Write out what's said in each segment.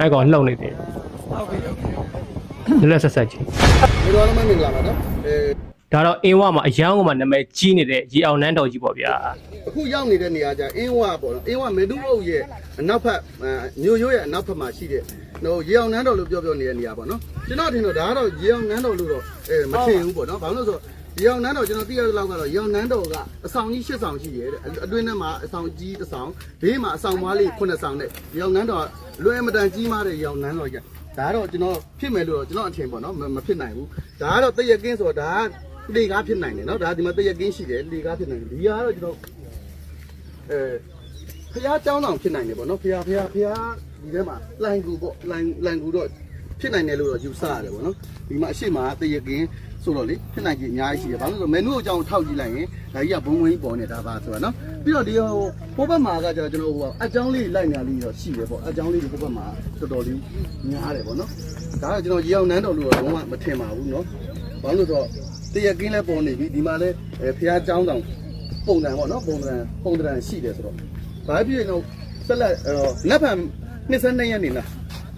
အဲ့ကောင်လှုပ်နေတယ်ဟုတ်ပြီလက်ဆက်ဆက်ကြီးဒီတော့လည်းမင်္ဂလာပါနော်အဲဒါတော့အင်းဝမှာအယောင်းကမှနာမည်ကြီးနေတဲ့ရေအောင်နန်းတော်ကြီးပေါ့ဗျာအခုရောက်နေတဲ့နေရာကျအင်းဝပေါ့နော်အင်းဝမေတုအုပ်ရဲ့အနောက်ဖက်မြို့ရိုးရဲ့အနောက်ဖက်မှာရှိတဲ့ဟိုရေအောင်နန်းတော်လို့ပြောပြောနေတဲ့နေရာပေါ့နော်ကျွန်တော်ထင်တော့ဒါကတော့ရေအောင်နန်းတော်လို့တော့အဲမထင်ဘူးပေါ့နော်ဘာလို့လဲဆိုတော့ ရောင်နန်းတော်ကျွန်တော်သိရတဲ့လောက်ကတော့ရောင်နန်းတော်ကအဆောင်ကြီး၈ဆောင်ရှိရဲ့တဲ့အတွင်းထဲမှာအဆောင်ကြီးတစ်ဆောင်ဘေးမှာအဆောင်မွားလေး9ဆောင်နဲ့ရောင်နန်းတော်လွယ်မတန်ကြီးမားတဲ့ရောင်နန်းတော်ကြီးဒါကတော့ကျွန်တော်ဖြစ်မယ်လို့တော့ကျွန်တော်အထင်ပေါ့နော်မဖြစ်နိုင်ဘူးဒါကတော့တရက်ကင်းဆိုတော့ဒါကလေကားဖြစ်နိုင်တယ်နော်ဒါဒီမှာတရက်ကင်းရှိတယ်လေကားဖြစ်နိုင်တယ်ဒီကတော့ကျွန်တော်အဲဖျားကြောင်းတောင်ဖြစ်နိုင်တယ်ပေါ့နော်ဖျားဖျားဖျားဒီထဲမှာလိုင်ကူပေါ့လိုင်လိုင်ကူတော့ ဖြစ်နိုင်တယ်လို့တော့ယူဆရတယ်ပေါ့နော်ဒီမှာအရှိမတရကင်းဆိုတော့လေဖြစ်နိုင်ကြီးအများကြီးရှိတယ်ဘာလို့လဲဆိုတော့မန်နူအကြောင်းထောက်ကြည့်လိုက်ရင်ဒါကြီးကဘုံဝင်းပေါ်နေတာပါဆိုတာနော်ပြီးတော့ဒီဟိုဟိုဘက်မှာကကျတော့ကျွန်တော်ဟိုအကြောင်းလေးလိုက်ညာလေးတော့ရှိတယ်ပေါ့အကြောင်းလေးဒီဟိုဘက်မှာတော်တော်လေးများတယ်ပေါ့နော်ဒါကကျွန်တော်ရေအောင်နန်းတော်လို့တော့လုံးဝမထင်ပါဘူးနော်ဘာလို့လဲဆိုတော့တရကင်းလည်းပေါ်နေပြီဒီမှာလည်းဖះเจ้าတော် ပုံစံပေါ့နော်ပုံစံပုံစံရှိတယ်ဆိုတော့ဘာဖြစ်ရင်တော့ဆက်လက်လက်ဖန်22ရက်နေလား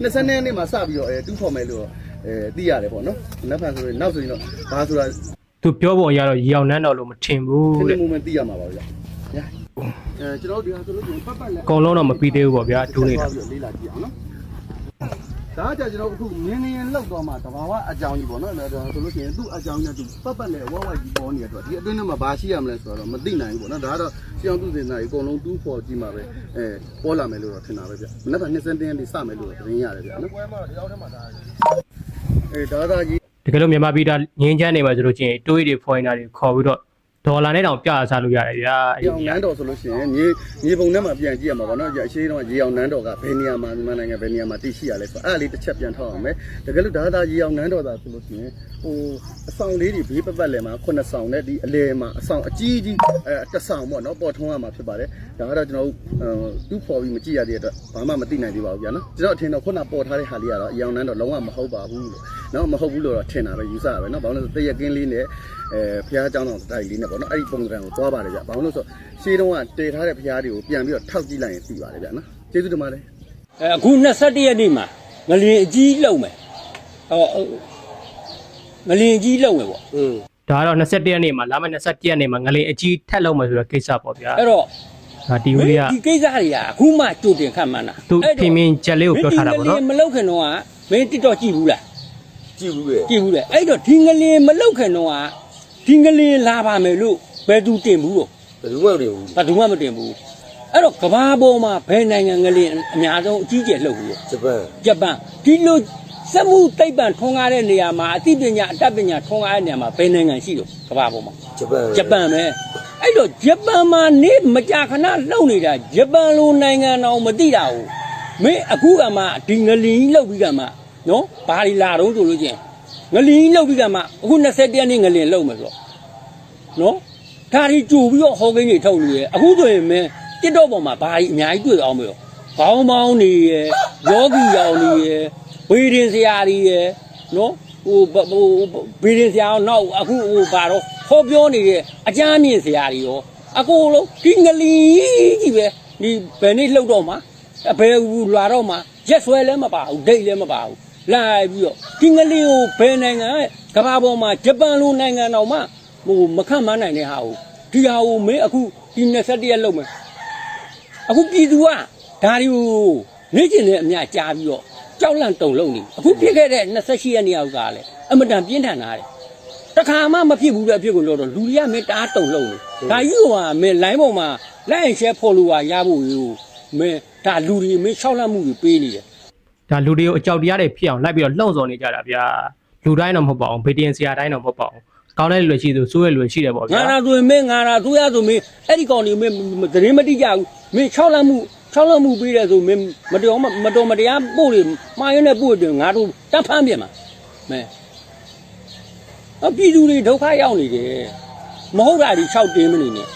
22ရက်နေမှာစပြီးတော့အဲတူးဖော်မယ်လို့အဲသိရတယ်ပေါ့နော်လက်ဖန်ဆိုရင်နောက်ဆိုရင်တော့ဘာဆိုတာသူပြောပုံအရတော့ရေအောင်နန်းတော်လို့မထင်ဘူးဒီတဲ့ moment သိရမှာပါဗျာညာအဲကျွန်တော်တို့ဒီဟာဆိုလို့ရှိရင်ပတ်ပတ်လက်အကုန်လုံးတော့မပြီးသေးဘူးပေါ့ဗျာဒူးနေတာ ပြီးတော့လေးလာကြည့်အောင်နော် ဒါကကြကျွန်တော်အခုနင်းနေလောက်တော့မှတဘာဝအကြောင်းကြီးပေါ့နော်ဒါဆိုလို့ရှိရင်သူ့အကြောင်းနဲ့သူပတ်ပတ်နဲ့ဝဝကြီးပေါ်နေရတော့ဒီအတွင်းထဲမှာဘာရှိရမလဲဆိုတော့မသိနိုင်ဘူးပေါ့နော်ဒါကတော့ရှောင်းသူစင်သားကြီးအကုန်လုံးတူးဖော်ကြည့်မှာပဲအဲပေါ်လာမယ်လို့တော့ထင်တာပဲဗျမနေ့ကနှစ်စင်းတင်းလေးစမယ်လို့သတင်းရတယ်ဗျနော်ပွဲမှာဒီရောက်ထဲမှာဒါအဲဒါသာကြီးတကယ်လို့မြန်မာပြည်သားငင်းချမ်းနေမှာဆိုလို့ချင်းတွေးတွေ foreigner တွေခေါ်ပြီးတော့ ဒေါ်လာနဲ့တောင်ပြစားလို့ရတယ်ဗျာရေအောင်နန်းတော်ဆိုလို့ရှိရင်မြေမြေပုံထဲမှာပြန်ကြည့်ရမှာပေါ့နော်အရှိတော့ရေအောင်နန်းတော်ကဘယ်နေရာမှာမြန်မာနိုင်ငံဘယ်နေရာမှာတည်ရှိရလဲဆိုတော့အဲ့ဒါလေးတစ်ချက်ပြန်ထောက်အောင်မယ်တကယ်လို့ဒါသာရေအောင်နန်းတော်သာဆိုလို့ရှိရင်ဟိုအဆောင်လေးတွေဘေးပတ်ပတ်လည်မှာခုနှစ်ဆောင်နဲ့ဒီအလယ်မှာအဆောင်အကြီးကြီးအဲတစ်ဆောင်ပေါ့နော်ပေါ်ထုံးရမှာဖြစ်ပါတယ်ဒါကတော့ကျွန်တော်တို့တူးဖော်ပြီးမကြည့်ရတဲ့အတွက်ဘာမှမသိနိုင်သေးပါဘူးဗျာနော်ကျွန်တော်အထင်တော့ခုနပေါ်ထားတဲ့ဟာလေးကတော့ရေအောင်နန်းတော်လုံးဝမဟုတ်ပါဘူးလို့ နော်မဟုတ်ဘူးလို့တော့ထင်တာပဲယူဆရပဲနော်ဘာလို့လဲဆိုတရက်ကင်းလေးနဲ့အဲဖះเจ้าတော်တိုက်လေးနဲ့ပေါ့နော်အဲ့ဒီပုံစံကိုသွားပါတယ်ဗျဘာလို့လဲဆိုတော့ရှေးတုန်းကတည်ထားတဲ့ဖះတွေကိုပြန်ပြီးတော့ထောက်ကြည့်လိုက်ရင်သိပါတယ်ဗျနော်ကျေးဇူးတင်ပါတယ် အဲအခု21ရက်နေ့မှာငလင်အကြီးလုံမယ်ဟောငလင်အကြီးလုံမယ်ပေါ့ ဒါကတော့21ရက်နေ့မှာလာမယ့်21ရက်နေ့မှာငလင်အကြီးထက်လုံးမယ်ဆိုတော့ကိစ္စပေါ့ဗျာ အဲ့တော့ ဒါတီဝီလေးက ဒီကိစ္စတွေကအခုမှကြိုတင်ခတ်မှန်းတာ သူဖင်မင်းချက်လေးကိုပြောထားတာပေါ့နော် မင်းဒီငလင်မလောက်ခင်တော့ကမင်းတစ်တော့ကြည့်ဘူးလား ကြည့်ဘူးလေကြည့်ဘူးလေအဲ့တော့ဒီငလင်မလောက်ခင်တော့ကဒီငလင်လာပါမယ်လို့ဘယ်သူတင်ဘူးတော့ဘယ်သူမှမတင်ဘူးဘယ်သူမှမတင်ဘူးအဲ့တော့ကဘာပေါ်မှာဘယ်နိုင်ငံငလင်အများဆုံးအကြီးကျယ်လှုပ်ဘူးဂျပန်ဂျပန်ဒီလိုစက်မှုသိပ္ပံထွန်းကားတဲ့နေရာမှာအသိပညာအတတ်ပညာထွန်းကားတဲ့နေရာမှာဘယ်နိုင်ငံရှိလို့ကဘာပေါ်မှာဂျပန်ဂျပန်ပဲအဲ့တော့ဂျပန်မှာနေမကြာခဏလှုပ်နေတာဂျပန်လိုနိုင်ငံတော်မသိတာဘူးမင်းအခုကမှဒီငလင်ကြီးလှုပ်ပြီးကမှ နော်ဘာလီလာတော့ဆိုလို့ချင်းငလင်ကြီးလှုပ်ပြီးကမှအခု20ရက်နေ့ငလင်လှုပ်မယ်ဆိုတော့နော်ဒါကြီးကြိုပြီးတော့ဟောကိန်းတွေထုတ်နေရအခုဆိုရင်မင်းတစ်တော့ပေါ်မှာဘာကြီးအများကြီးတွေ့အောင်မလို့ခေါင်းပေါင်းနေရယ်ယောဂီရောင်နေရယ်ဝေရင်ဆရာကြီးရယ်နော်ဟိုဘဟိုဝေရင်ဆရာအောင်နောက်အခုဟိုဘာတော့ဟောပြောနေတဲ့အကြမ်းမြင့်ဆရာကြီးရောအကိုလုံးဒီငလီကြီးပဲဒီဘယ်နေ့လှုပ်တော့မှာအဘယ်ဘူးလာတော့မှာရက်ဆွဲလည်းမပါဘူးဒိတ်လည်းမပါဘူး လိုက်ပြီးတော့ဒီငလီကိုဘယ်နိုင်ငံကကမ္ဘာပေါ်မှာဂျပန်လိုနိုင်ငံတော်မှဟိုမခန့်မှန်းနိုင်တဲ့ဟာကိုဒီဟာကိုမင်းအခုဒီ21ရက်လှုပ်မယ်အခုပြည်သူကဒါတွေကိုနေကျင်တဲ့အမြကြားပြီးတော့ကြောက်လန့်တုန်လုံးနေအခုဖြစ်ခဲ့တဲ့28ရက်နေ့အောက်ကလည်းအမတန်ပြင်းထန်တာတဲ့တခါမှမဖြစ်ဘူးတဲ့အဖြစ်ကိုလို့တော့လူတွေကမင်းတအားတုန်လုံးနေဒါကြီးကမင်း line ပေါ်မှာလိုက်ရင် share follower ရဖို့ယူမင်းဒါလူတွေမင်းရှောက်လန့်မှုတွေပေးနေတယ် ဒါလူတွေကိုအကြောက်တရားတွေဖြစ်အောင်လိုက်ပြီးတော့လှုံ့ဆော်နေကြတာဗျာလူတိုင်းတော့မဟုတ်ပါဘူးဗီဒီယန်ဆရာတိုင်းတော့မဟုတ်ပါဘူးကောင်းတဲ့လူတွေရှိသူစိုးတဲ့လူတွေရှိတယ်ပေါ့ဗျာငါနာဆိုရင်မင်းငါနာသူရဆိုမင်းအဲ့ဒီကောင်တွေမင်းသတင်းမတိကြဘူးမင်းရှောက်လန့်မှုရှောက်လန့်မှုပေးတယ်ဆိုမင်းမတော်မမတော်မတရားပို့တယ်မှားရင်းနဲ့ပို့တယ်ငါတို့တတ်ဖမ်းပြင်မှာမင်းအပြည်သူတွေဒုက္ခရောက်နေတယ်မဟုတ်တာဒီ6တင်းမနေနဲ့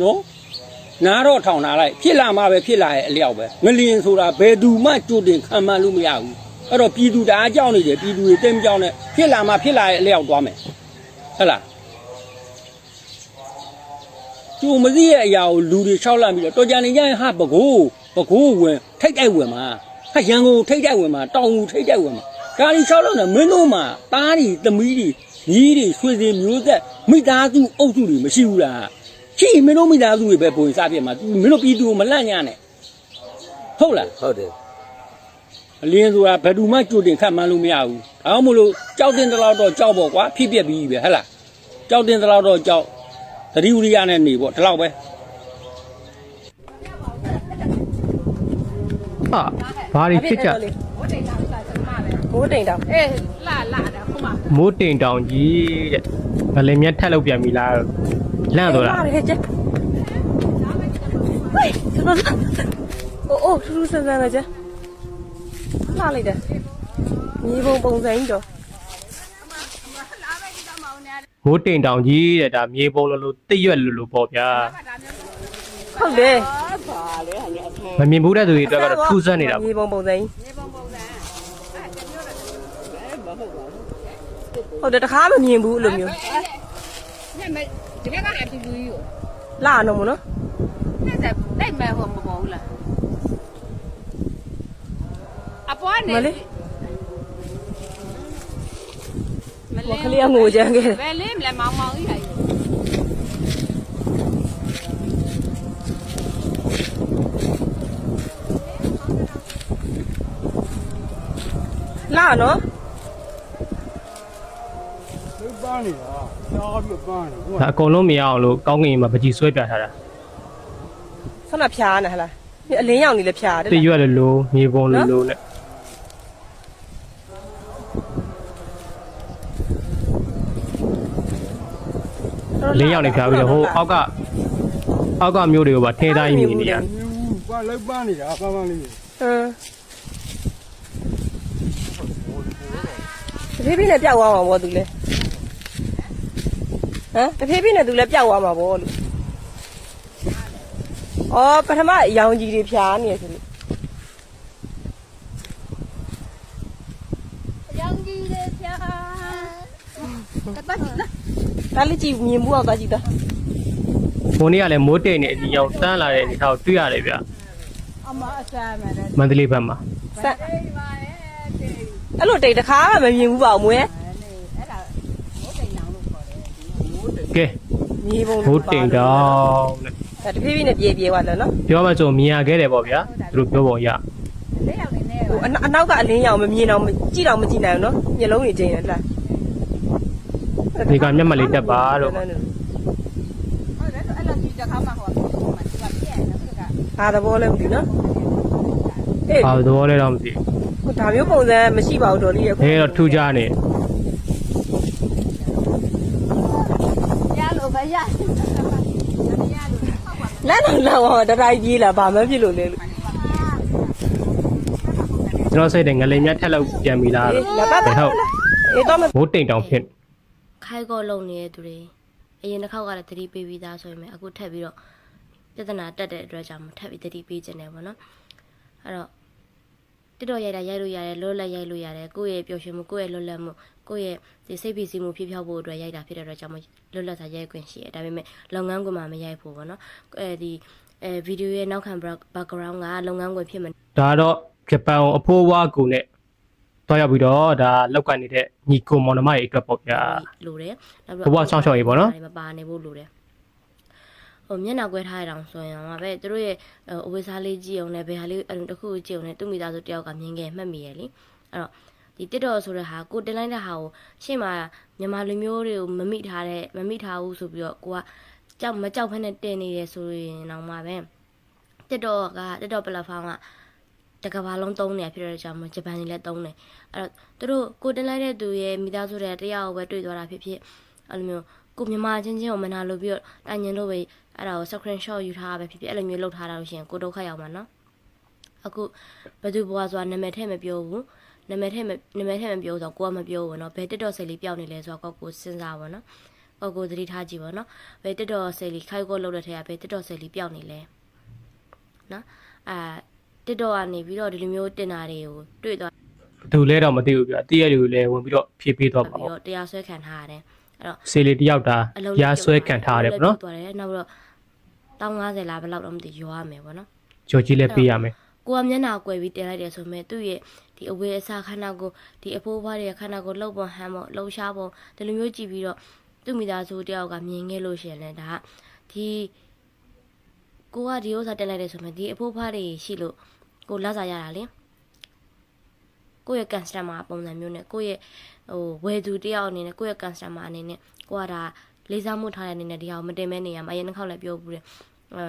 နော် နားတော့ထောင်ထားလိုက်ဖြစ်လာမှပဲဖြစ်လာရဲ့အလျောက်ပဲငလျင်ဆိုတာဘယ်သူမှကြိုတင်ခံမှန်းလို့မရဘူးအဲ့တော့ပြည်သူတအားကြောက်နေတယ်ပြည်သူတွေတိတ်မကြောက်နဲ့ဖြစ်လာမှဖြစ်လာရဲ့အလျောက်သွားမယ်ဟုတ်လားကျိုမသိရဲ့အရာကိုလူတွေရှောက်လာပြီးတော့တော်ကြနေကြရင်ဟာပကိုးပကိုးဝင်ထိတ်တိုက်ဝင်မှာဟာရန်ကုန်ထိတ်တိုက်ဝင်မှာတောင်ကိုထိတ်တိုက်ဝင်မှာဒါတွေရှောက်လို့နေမင်းတို့မှာတားတွေသမီးတွေညီးတွေဆွေတွေမျိုးသက်မိသားစုအုပ်စုတွေမရှိဘူးလား ရှိရင်မင်းတို့မိသားစုတွေပဲပုံစားပြမှာမင်းတို့ပြည်သူကိုမလန့်ညနဲ့ဟုတ်လားဟုတ်တယ်အလင်းဆိုတာဘယ်သူမှကြိုတင်ခတ်မှန်းလို့မရဘူး။ဒါမှမလို့ကြောက်တင်တလောက်တော့ကြောက်ပေါ့ကွာဖြစ်ပြက်ပြီးပဲဟဲ့လား။ကြောက်တင်တလောက်တော့ကြောက်သတိဝရိယနဲ့နေပေါ့ဒီလောက်ပဲဟာဘာတွေဖြစ်ကြမိုးတိမ်တောင်အေးလာလာတယ်ခုမှမိုးတိမ်တောင်ကြီးတဲ့ဗလင်မြတ်ထက်လောက်ပြန်ပြီလား လန့်တော့လားဟဲ့ကျဟေးစပါစအိုးအိုးထူးထူးဆန်းဆန်းပဲကျလှလိုက်တယ်မြေပုံပုံစံကြီးတော့မိုးတိမ်တောင်ကြီးတဲ့ဒါမြေပုံလိုလိုတိရွက်လိုလိုပေါ့ဗျာဟုတ်တယ်မမြင်ဘူးတဲ့သူတွေအတွက်ကတော့ထူးဆန်းနေတာပေါ့မြေပုံပုံစံကြီးဟုတ်တယ်တခါမမြင်ဘူးအဲ့လိုမျိုး ညမတကယ်ကလည်းပြူပြူကြီးကိုလှအောင်မနော်နဲ့တဲ့တိုက်မဲ့ဟိုမပေါ်ဘူးလားအပွားနေမလေးမကလေးငိုကြမ်းခဲ့တယ်ဘယ်လေးမလဲမောင်မောင်ကြီးဟာကြီးလှနော်ပန်းနေတာကြားပြီးပန်းနေဟို ဒါအကုန်လုံးမရအောင်လို့ကောင်းကင်မှာပကြီးဆွဲပြထားတာဆန္ဒဖြားနေဟလားဒီအလင်းရောင်နေလဲဖြားတယ်တိရွက်လိုလိုမြေပုံလိုလိုနဲ့လင်းရောက်နေဖြားပြီးတော့ဟိုအောက်ကအောက်ကမျိုးတွေကိုပါထင်းသားကြီးမြင်နေရပန်းလိုက်ပန်းနေတာပန်းပန်းလေးဟမ်တဖြည်းဖြည်းနဲ့ပျောက်သွားမှာပေါ့သူလဲ ဟမ်တဖြည်းဖြည်းနဲ့သူလဲပျောက်သွားမှာပေါ့လို့အော်ပထမအယောင်ကြီးတွေဖြားနေရဆိုလို့ရောင်ကြီးလေးဖြာတပတ်လားဒါလေးကြည့်မြင်ဘူးအောင်သွားကြည့်တော့ဘုံနေ့ကလည်းမိုးတိမ်နေအဒီရောက်တန်းလာတဲ့အနေထားကိုတွေ့ရတယ်ဗျအမအဆမ်းမယ်တဲ့မန္တလေးဘက်မှာဆက်အဲ့လိုတိတ်တခါမှမမြင်ဘူးပါအောင်မွေး အဲ့ဒါဟိုတိန်လောင်လို့ခေါ်တယ် ကဲမြေပုံမိုးတိမ်တောင်တဲ့ဒါတဖြည်းဖြည်းနဲ့ပြေးပြေးသွားတယ်နော်ပြောမှဆိုမြင်ရခဲ့တယ်ပေါ့ဗျာသူတို့ပြောပုံရလေးယောက်နေနေဟိုအနောက်အနောက်ကအလင်းရောင်မမြင်တော့ကြည့်တော့မကြည့်နိုင်ဘူးနော်မျက်လုံးတွေကျင်းတယ်လားဒီကမျက်မှတ်လေးတက်ပါလို့ဟုတ်တယ်အဲ့လိုကြီးတခါမှဟိုမှာဒီကပြည့်နေတယ်ကဘာသဘောလဲမသိနော်အေးဘာသဘောလဲတော့မသိဟိုဒါမျိုးပုံစံမရှိပါဘူးတော်လေးရဘူးအဲတော့ထူးကြနေ ရလို့ပဲရ လမ်းတော့လောက်အောင်တတိုင်းပြေးလာဘာမှဖြစ်လို့လဲလို့ကျွန်တော်စိတ်တယ်ငလိမ်မြတ်ထက်လောက်ပြန်ပြီလားလို့လာပါဘယ်ဟုတ်အေးတော့မမိုးတိမ်တောင်ဖြစ်ခိုက်ကော့လုံနေတဲ့သူတွေအရင်တစ်ခေါက်ကလည်းသတိပေးပြီးသားဆိုရင်အခုထပ်ပြီးတော့ပြဿနာတက်တဲ့အတွက်ကြောင့်ထပ်ပြီးသတိပေးခြင်းတယ်ပေါ့နော်အဲ့တော့ တစ်တော်ရိုက်တာရိုက်လို့ရတယ်လွတ်လပ်ရိုက်လို့ရတယ်ကိုယ့်ရဲ့ပျော်ရွှင်မှုကိုယ့်ရဲ့လွတ်လပ်မှုကိုယ့်ရဲ့ဒီစိတ်ဖိစီးမှုဖြစ်ဖြောက်ဖို့အတွက်ရိုက်တာဖြစ်တဲ့အတွက်ကြောင့်လွတ်လပ်စွာရိုက်ခွင့်ရှိတယ်ဒါပေမဲ့လုပ်ငန်းခွင်မှာမရိုက်ဖို့ပေါ့နော်အဲဒီအဲဗီဒီယိုရဲ့နောက်ခံ background ကလုပ်ငန်းခွင်ဖြစ်မဒါတော့ဂျပန်ကိုအဖိုးဝါကူနဲ့တွားရောက်ပြီးတော့ဒါလောက်ကန်နေတဲ့ညီကိုမောင်နှမတွေအတွက်ပေါ့ဗျာလိုတယ်နောက်ဘဝဆောင်းရှောက်ရေးပေါ့နော်မပါနေဖို့လိုတယ် ဟိုမျက်နှာကွဲထားရအောင်ဆိုရင်တော့ပဲသူတို့ရဲ့အဝိစားလေးကြည့်အောင်နဲ့ဘယ်ဟာလေးအဲ့လိုတစ်ခုကြည့်အောင်နဲ့သူ့မိသားစုတယောက်ကမြင်ခဲ့မှတ်မိရဲ့လीအဲ့တော့ဒီတစ်တော်ဆိုတဲ့ဟာကိုတင်လိုက်တဲ့ဟာကိုရှေ့မှာမြန်မာလူမျိုးတွေကိုမမိထားတဲ့မမိထားဘူးဆိုပြီးတော့ကိုကကြောက်မကြောက်ဖက်နဲ့တင်နေရဆိုရင်တော့မှပဲတစ်တော်ကတစ်တော် platform ကတကဘာလုံးသုံးနေရဖြစ်တဲ့ကြောင့်ဂျပန်ကြီးလည်းသုံးတယ်အဲ့တော့သူတို့ကိုတင်လိုက်တဲ့သူရဲ့မိသားစုတဲ့တရားကိုပဲတွေ့သွားတာဖြစ်ဖြစ်အဲ့လိုမျိုး ကိုမြန်မာချင်းချင်းကိုမနာလို့ပြီးတော့တိုင်ញင်လို့ပဲအဲ့ဒါကို screenshot ယူထားတာပဲဖြစ်ဖြစ်အဲ့လိုမျိုးလုပ်ထားတာလို့ရှိရင်ကိုဒုက္ခရောက်မှာနော်အခုဘယ်သူဘွားဆိုတာနာမည်ထည့်မပြောဘူးနာမည်ထည့်မနာမည်ထည့်မပြောဆိုတော့ကိုကမပြောဘူးနော်ဘယ်တက်တော့ဆယ်လေးပျောက်နေလဲဆိုတော့ကိုကိုစဉ်းစားပါနော်ကိုကိုသတိထားကြည့်ပါနော်ဘယ်တက်တော့ဆယ်လေးခိုက်ကိုလောက်တဲ့ထဲကဘယ်တက်တော့ဆယ်လေးပျောက်နေလဲနော်အာတက်တော့ကနေပြီးတော့ဒီလိုမျိုးတင်တာတွေကိုတွေ့သွားသူလဲတော့မသိဘူးဗျာတည့်ရတွေကိုလည်းဝင်ပြီးတော့ဖြည့်ပေးတော့ပါပြီးပေါ့တော့တရားစွဲခံထားရတယ်အဲ့ တော့ဆေးလေးတယောက်တာအလုံးရာဆွဲခံထားရတယ်ပေါ့နော်သွားတယ်နောက်ပြီးတော့1050လားဘယ်လောက်တော့မသိရောရမယ်ပေါ့နော်ကြော်ကြီးလည်းပေးရမယ်ကိုကမျက်နှာကွယ်ပြီးတင်လိုက်တယ်ဆိုမဲ့သူ့ရဲ့ဒီအဝေးအစားခန္ဓာကိုယ်ဒီအဖိုးဘွားရဲ့ခန္ဓာကိုယ်လှုပ်ပေါ်ဟမ်းပေါ်လှုပ်ရှားပေါ်ဒီလိုမျိုးကြည့်ပြီးတော့သူ့မိသားစုတယောက်ကမြင်ခဲ့လို့ရှိရင်လည်းဒါကဒီကိုကဒီဥစ္စာတင်လိုက်တယ်ဆိုမဲ့ဒီအဖိုးဘွားတွေရှိလို့ကိုလက်စားရတာလေ ကိုယ့်ရဲ့ customer ပုံစံမျိုးနဲ့ကိုယ့်ရဲ့ဟိုဝယ်သူတယောက်အနေနဲ့ကိုယ့်ရဲ့ customer အနေနဲ့ကိုကဒါလေးစားမှုထားတဲ့အနေနဲ့ဒီဟာကိုမတင်မဲနေရမှာအရင်တစ်ခေါက်လည်းပြောဘူးတယ်အဲ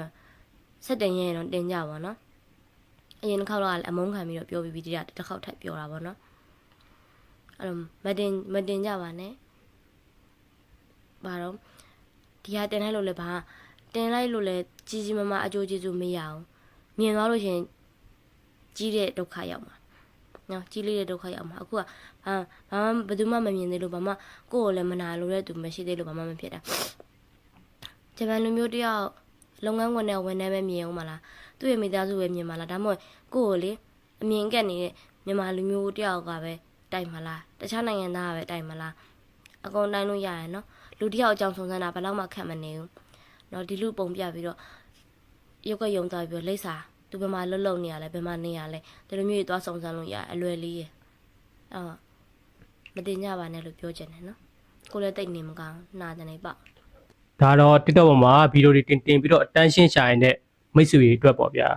ဆက်တင်ရင်တော့တင်ကြပါတော့အရင်တစ်ခေါက်တော့အမုန်းခံပြီးတော့ပြောပြီးပြီးတတစ်ခေါက်ထပ်ပြောတာပေါ့နော်အဲ့တော့မတင်မတင်ကြပါနဲ့ဘာတော့ဒီဟာတင်လိုက်လို့လည်းဘာတင်လိုက်လို့လည်းကြီးကြီးမားမားအကျိုးကျေးဇူးမရအောင်မြင်သွားလို့ရှရင်ကြီးတဲ့ဒုက္ခရောက်မှာ နော်ကြီးလေးတဲ့ဒုက္ခရောက်မှာအခုကဘာဘာမှဘယ်သူမှမမြင်သေးလို့ဘာမှကိုယ့်ကိုလည်းမနာလို့တဲ့သူမရှိသေးလို့ဘာမှမဖြစ်တာဂျပန်လူမျိုးတယောက်လုပ်ငန်းခွင်နဲ့ဝန်ထမ်းပဲမြင်အောင်မလားသူ့ရဲ့မိသားစုပဲမြင်ပါလားဒါမှမဟုတ်ကိုယ့်ကိုလေအမြင်ကက်နေတဲ့မြန်မာလူမျိုးတယောက်ကပဲတိုက်မလားတခြားနိုင်ငံသားကပဲတိုက်မလားအကုန်တိုင်းလို့ရရယ်နော်လူတယောက်အကြောင်းစုံစမ်းတာဘယ်တော့မှခက်မနေဘူးနော်ဒီလူပုံပြပြီးတော့ရုပ်ကယုံသွားပြီးတော့လိမ့်စာ သူဘယ်မှာလှုပ်လှုပ်နေရလဲဘယ်မှာနေရလဲဒီလိုမျိုးကြီးသွားစုံစမ်းလို့ရအလွယ်လေးရယ်အော်မတင်ကြပါနဲ့လို့ပြောချင်တယ်နော်ကိုလည်းတိတ်နေမကောင်းနာတယ်နေပေါ့ဒါတော့ TikTok ပေါ်မှာဗီဒီယိုတွေတင်တင်ပြီးတော့အတန်းရှင်းရှာရင်တဲ့မိတ်ဆွေတွေအတွက်ပေါ့ဗျာ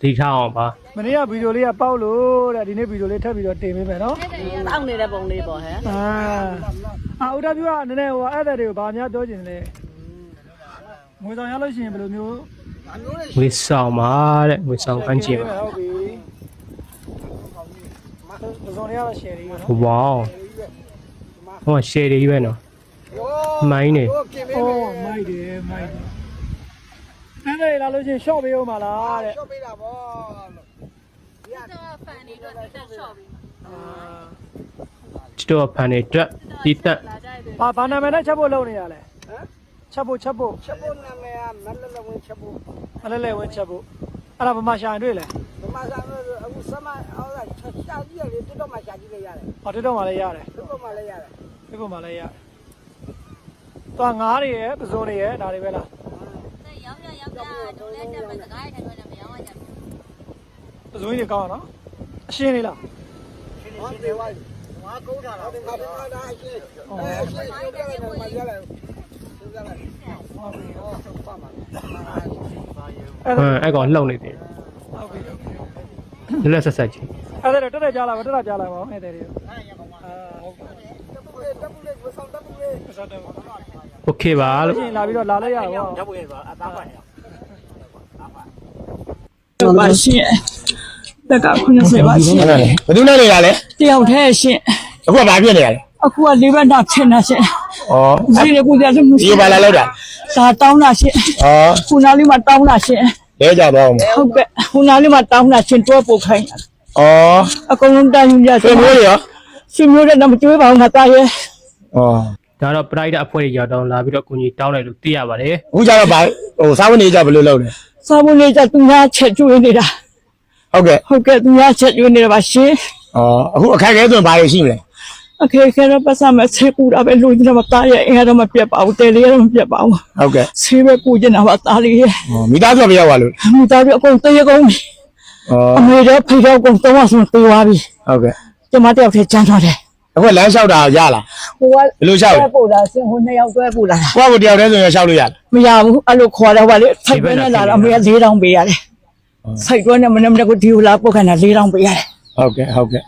သတိထားအောင်ပါမနေ့ကဗီဒီယိုလေးကပေါက်လို့တဲ့ဒီနေ့ဗီဒီယိုလေးထပ်ပြီးတော့တင်ပေးမယ်နော်တောက်နေတဲ့ပုံလေးပေါ့ဟဲ့အာအာဦးတာပြကနည်းနည်းဟိုအဲ့တဲ့တွေကိုဗာများပြောချင်တယ်ငွေဆောင်ရလို့ရှိရင်ဘယ်လိုမျိုး ငွေဆောင်ပါတဲ့ငွေဆောင်ပန်းကျင်ပါဟုတ်ပြီမဆောင်ရတော့ share လေးနော်ဝေါဟော share တွေကြီးပဲနော်မိုင်းနေအော်မိုက်တယ်မိုက်တယ်အဲ့ဒါလာလို့ရှိရင် short ပေးဦးမလားတဲ့ TikTok ဖန်နေအတွက်ဒီတက်ဘာဘာနာမည်နဲ့ချက်ဖို့လုပ်နေရလဲဟမ် ချက်ဖို့ချက်ဖို့ချက်ဖို့နာမည်ကမလလဝင်ချက်ဖို့မလဲလဲဝင်ချက်ဖို့အဲ့ဒါဗမာရှာရင်တွေ့လဲဗမာစာလို့အခုစမအော်ကရှာကြည့်ရလေတက်တော့မှရှာကြည့်လိုက်ရတယ်ဟောတက်တော့မှလည်းရတယ်တက်တော့မှလည်းရတယ်ဒီပုံမှလည်းရတယ်သွားငားတွေရဲ့ပစုံတွေရဲ့ဒါတွေပဲလားရောက်ရရောက်တာဒိုလဲတက်ပဲစကားရတဲ့ခွနဲ့မရောကြဘူးပစုံတွေကောင်းအောင်နော်အရှင်းလေးလားဟောတေဝိုင်းငါကုန်းထားတာငါတော့ဒါအရှင်းအဲအရှင်းပြောပြလိုက်တော့မရလိုက်ဘူး အဲ့ ဟ ဒါ မ်အဲ့ကောင်လှုပ်နေတယ် ဟုတ်ပြီဟုတ်ပြီ လက်လက်ဆက်ဆက်ကြီး အဲ့ဒါတက်တက်ကြားလာပါတက်တက်ကြားလာပါအဲ့ဒါတွေအာဟုတ်ပါ တက်ပူလေးတက်ပူလေးဝဆောင်တက်ပူလေး ဆက်တယ်ပါ โอเคပါ အဲ့ လို့ ရှင်လာပြီးတော့လာလိုက်ရပါ တက်ပူလေးဆိုအသားပါနေ ပါရှင်တက်က90ပါရှင် ဘယ်သူနဲ့နေရလဲ တယောက်တည်းရှင် အခုကဘာဖြစ်နေရလဲ အခုကလေးဘက်တော့ဖြစ်နေရှင် ဩဒီနေ့ကိုကြလို့မဒီရှိဘာလာလောက်တာဒါတောင်းတာရှင်ဩခုနာလေးမှာတောင်းတာရှင်လဲကြတော့ဩဟုတ်ကဲ့ခုနာလေးမှာတောင်းတာရှင်တွဲပို့ခိုင်းဩအကုန်လုံးတိုင်းရဆွေမျိုးတွေရောရှင်မျိုးတဲ့တော့မကျွေးပါဘူးငါသားရဲ့ဩဒါတော့ pride အဖွဲ့တွေရောက်တော့လာပြီးတော့ကိုကြီးတောင်းလိုက်လို့သိရပါတယ်အခုကျတော့ဘာဟိုစားဝင်နေကြဘယ်လိုလုပ်လဲစာမုန်လေးကသူများချက်ကျွေးနေတာဟုတ်ကဲ့ဟုတ်ကဲ့သူများချက်ကျွေးနေတာပါရှင်ဩအခုအခက်အခဲဆိုရင်ဘာတွေရှိမလဲအ ခေခဲတော့ပတ်စမဲ့ဆေးကူတာပဲလူကြီးတော့မသားရဲ့အင်ကတော့မပြတ်ပါဘူးတယ်လေးတော့မပြတ်ပါဘူးဟုတ်ကဲ့ဆေးပဲကူကျင်တာပါသားလေးရဲ့ဩမိသားစုကမရောက်ပါလို့မိသားစုအကုန်တရေကုန်ပြီဩအမေတော့ဖိတော့ကုန်တော့ဆိုတေးသွားပြီဟုတ်ကဲ့ကျမတယောက်တည်းကြမ်းတော့တယ်အခုလမ်းလျှောက်တာရလားဟိုကဘယ်လိုလျှောက်လဲပို့လာစင်ဟိုနှစ်ယောက်တွဲပို့လာတာကိုယ့်ကိုတယောက်တည်းဆိုရင်လျှောက်လို့ရလားမရဘူးအဲ့လိုခေါ်တော့ဗာလေဖိုက်ပဲနဲ့လာတော့အမေက၄တောင်ပေးရတယ်ဖိုက်တွဲနဲ့မနေ့မနေ့ကဒီဟိုလာပုတ်ခဏ၄တောင်ပေးရတယ်ဟုတ်ကဲ့ဟုတ်ကဲ့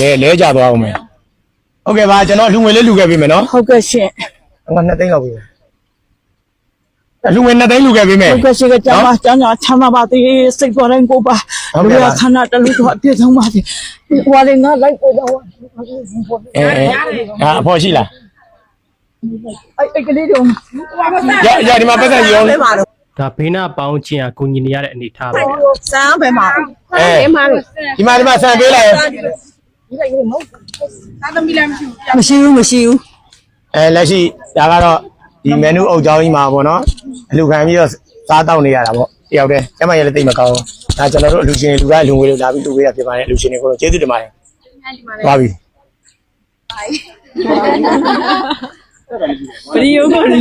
လဲလဲကြသွားအောင်မယ် ဟုတ်ကဲ့ပါကျွန်တော်လူငွေလေးလူခဲ့ပေးမယ်နော်ဟုတ်ကဲ့ရှင်ငါ2သိန်းလောက်ပေးမယ်လူငွေ2သိန်းလူခဲ့ပေးမယ်ဟုတ်ကဲ့ရှင်ကကျမကျမ်းစာချမ်းသာပါသေးစိတ်ပေါ်တိုင်းကိုပါဟုတ်ကဲ့ပါခဏတလူတော့အပြည့်ဆုံးပါသေးဟိုလေငါလိုက်ပို့တော့အဲအဲဟာအဖို့ရှိလားအဲ့အဲ့ကလေးတို့ရရဒီမှာပတ်သက်ရောဒါဘေးနာပေါင်းချင်းကကိုကြီးနေရတဲ့အနေထားပဲဗျာစမ်းပဲမှာအဲဒီမှာဒီမှာဆန်ပေးလိုက်မ ရှိဘူးမရှိဘူးအဲလက်ရှိဒါကတော့ဒီမနူအုပ်ကြောင်းကြီးမှာပေါ့နော်အလူခံပြီးတော့စားတောက်နေရတာပေါ့တယောက်တည်းကျမရလည်းသိမကောင်းဒါကျွန်တော်တို့အလူရှင်လူကလူငွေလို့လာပြီးလူပေးတာဖြစ်ပါတယ်အလူရှင်တွေကိုကျေးဇူးတင်ပါတယ်သွားပြီဘယ်လိုလုပ်လဲ